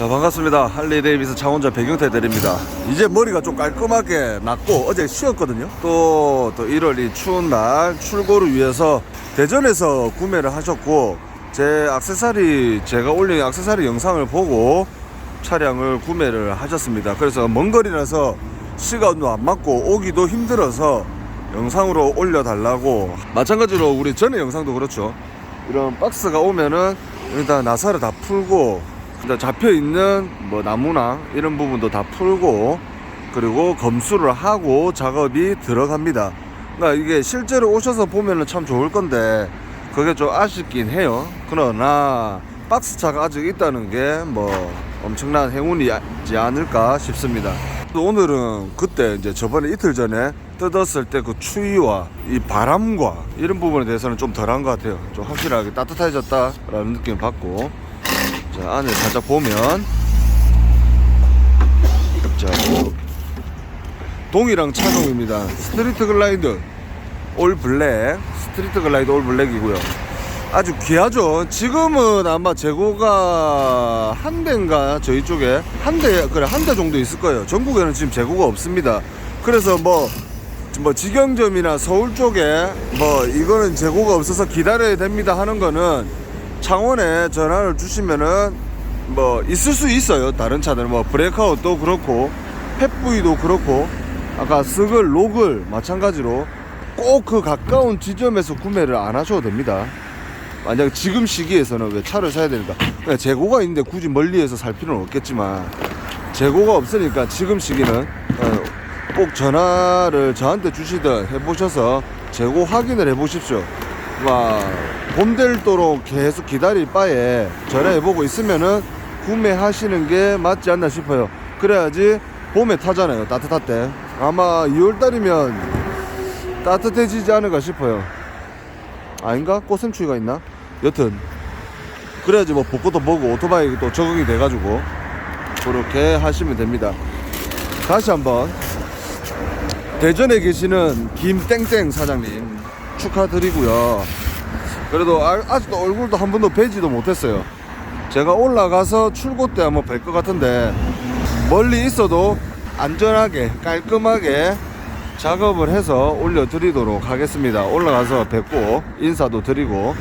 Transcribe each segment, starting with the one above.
자, 반갑습니다. 할리 데이비스 창원자 배경태 대리입니다. 이제 머리가 좀 깔끔하게 났고 어제 쉬었거든요. 또, 또 1월 이 추운 날 출고를 위해서 대전에서 구매를 하셨고 제 악세사리 제가 올린 악세사리 영상을 보고 차량을 구매를 하셨습니다. 그래서 먼 거리라서 시간도 안 맞고 오기도 힘들어서 영상으로 올려달라고 마찬가지로 우리 전에 영상도 그렇죠. 이런 박스가 오면은 일단 나사를 다 풀고 일단 잡혀 있는 뭐 나무나 이런 부분도 다 풀고 그리고 검수를 하고 작업이 들어갑니다. 그러니까 이게 실제로 오셔서 보면은 참 좋을 건데 그게 좀 아쉽긴 해요. 그러나 박스 차가 아직 있다는 게 뭐 엄청난 행운이지 않을까 싶습니다. 또 오늘은 그때 이제 저번에 이틀 전에 뜯었을 때 그 추위와 이 바람과 이런 부분에 대해서는 좀 덜한 것 같아요. 좀 확실하게 따뜻해졌다라는 느낌을 받고 자 안을 살짝 보면 자 동이랑 차종입니다. 스트리트 글라이드 올 블랙 스트리트 글라이드 올 블랙이고요. 아주 귀하죠. 지금은 아마 재고가 한 대인가 저희 쪽에 한 대 그래 한 대 정도 있을 거예요. 전국에는 지금 재고가 없습니다. 그래서 뭐뭐 직영점이나 서울 쪽에 뭐 이거는 재고가 없어서 기다려야 됩니다 하는 거는 창원에 전화를 주시면은 뭐 있을 수 있어요. 다른 차들 뭐 브레이크아웃도 그렇고 펫부이도 그렇고 아까 스글 로글 마찬가지로 꼭 그 가까운 지점에서 구매를 안 하셔도 됩니다. 만약 지금 시기에서는 왜 차를 사야 되니까 그냥 재고가 있는데 굳이 멀리에서 살 필요는 없겠지만 재고가 없으니까 지금 시기는 어, 꼭 전화를 저한테 주시든 해보셔서 재고 확인을 해보십시오. 막봄 될도록 계속 기다릴 바에 전화해보고 있으면은 구매하시는 게 맞지 않나 싶어요. 그래야지 봄에 타잖아요. 따뜻할 때. 아마 2월달이면 따뜻해지지 않을까 싶어요. 아닌가? 꽃샘추위가 있나? 여튼 그래야지 뭐 벚꽃도 보고 오토바이 또 적응이 돼가지고 그렇게 하시면 됩니다. 다시 한번 대전에 계시는 김땡땡 사장님 축하드리고요. 그래도 아- 아직도 얼굴도 한 번도 뵈지도 못했어요. 제가 올라가서 출고 때 한번 뵐 것 같은데 멀리 있어도 안전하게 깔끔하게 작업을 해서 올려드리도록 하겠습니다. 올라가서 뵙고 인사도 드리고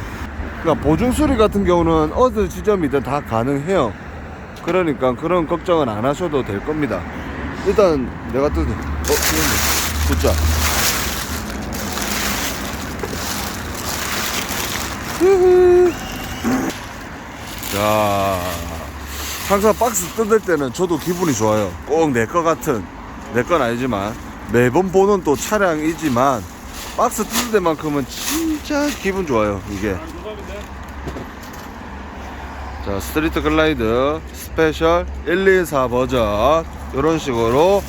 그러니까 보증 수리 같은 경우는 어느 지점이든 다 가능해요. 그러니까 그런 걱정은 안 하셔도 될 겁니다. 일단 내가 뜯은 어, 이거는 숫자. 자, 항상 박스 뜯을 때는 저도 기분이 좋아요. 꼭 내 거 같은 내 건 아니지만 매번 보는 또 차량이지만 박스 뜯을 때만큼은 진짜 기분 좋아요. 이게. 자, 스트리트 글라이드 스페셜 124 버전 이런 식으로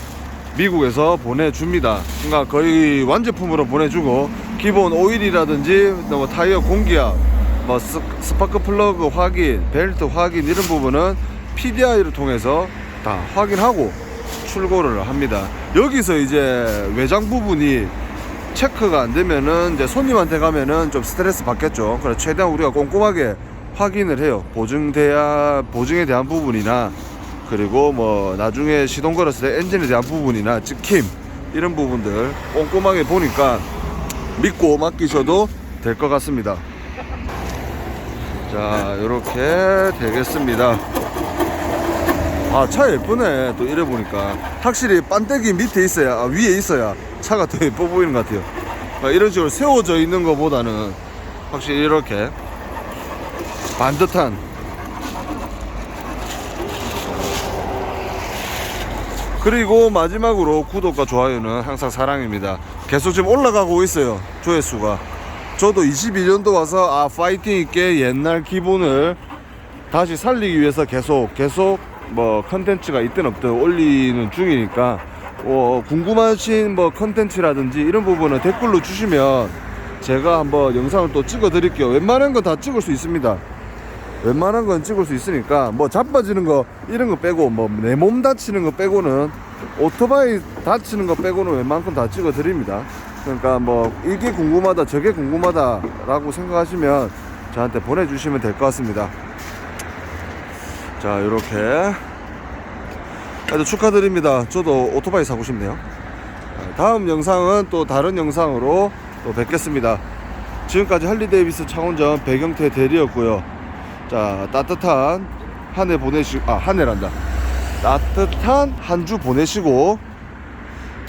미국에서 보내줍니다. 그러니까 거의 완제품으로 보내주고 기본 오일이라든지 뭐 타이어 공기압, 뭐 스, 스파크 플러그 확인, 벨트 확인 이런 부분은 PDI를 통해서 다 확인하고 출고를 합니다. 여기서 이제 외장 부분이 체크가 안 되면은 이제 손님한테 가면은 좀 스트레스 받겠죠. 그래서 최대한 우리가 꼼꼼하게 확인을 해요. 보증돼야 보증에 대한 부분이나 그리고 뭐 나중에 시동 걸었을 때 엔진에 대한 부분이나 찍힘 이런 부분들 꼼꼼하게 보니까 믿고 맡기셔도 될 것 같습니다. 자, 이렇게 되겠습니다. 아, 차 예쁘네. 또 이래 보니까. 확실히 반대기 밑에 있어야, 아, 위에 있어야 차가 더 예뻐 보이는 것 같아요. 아, 이런 식으로 세워져 있는 것보다는 확실히 이렇게 반듯한 그리고 마지막으로 구독과 좋아요는 항상 사랑입니다. 계속 지금 올라가고 있어요. 조회수가. 저도 22년도 와서 아 파이팅 있게 옛날 기분을 다시 살리기 위해서 계속 계속 뭐 컨텐츠가 있든 없든 올리는 중이니까 어, 궁금하신 뭐 컨텐츠라든지 이런 부분은 댓글로 주시면 제가 한번 영상을 또 찍어 드릴게요. 웬만한 건 다 찍을 수 있습니다. 웬만한 건 찍을 수 있으니까 뭐 자빠지는 거 이런 거 빼고 뭐 내 몸 다치는 거 빼고는 오토바이 다치는 거 빼고는 웬만큼 다 찍어 드립니다. 그러니까 뭐 이게 궁금하다 저게 궁금하다 라고 생각하시면 저한테 보내주시면 될 것 같습니다. 자 이렇게. 축하드립니다. 저도 오토바이 사고 싶네요. 자, 다음 영상은 또 다른 영상으로 또 뵙겠습니다. 지금까지 할리데이비스 창원점 배경태 대리였고요. 자 따뜻한 한 해 보내시 아 한 해란다. 따뜻한 한 주 보내시고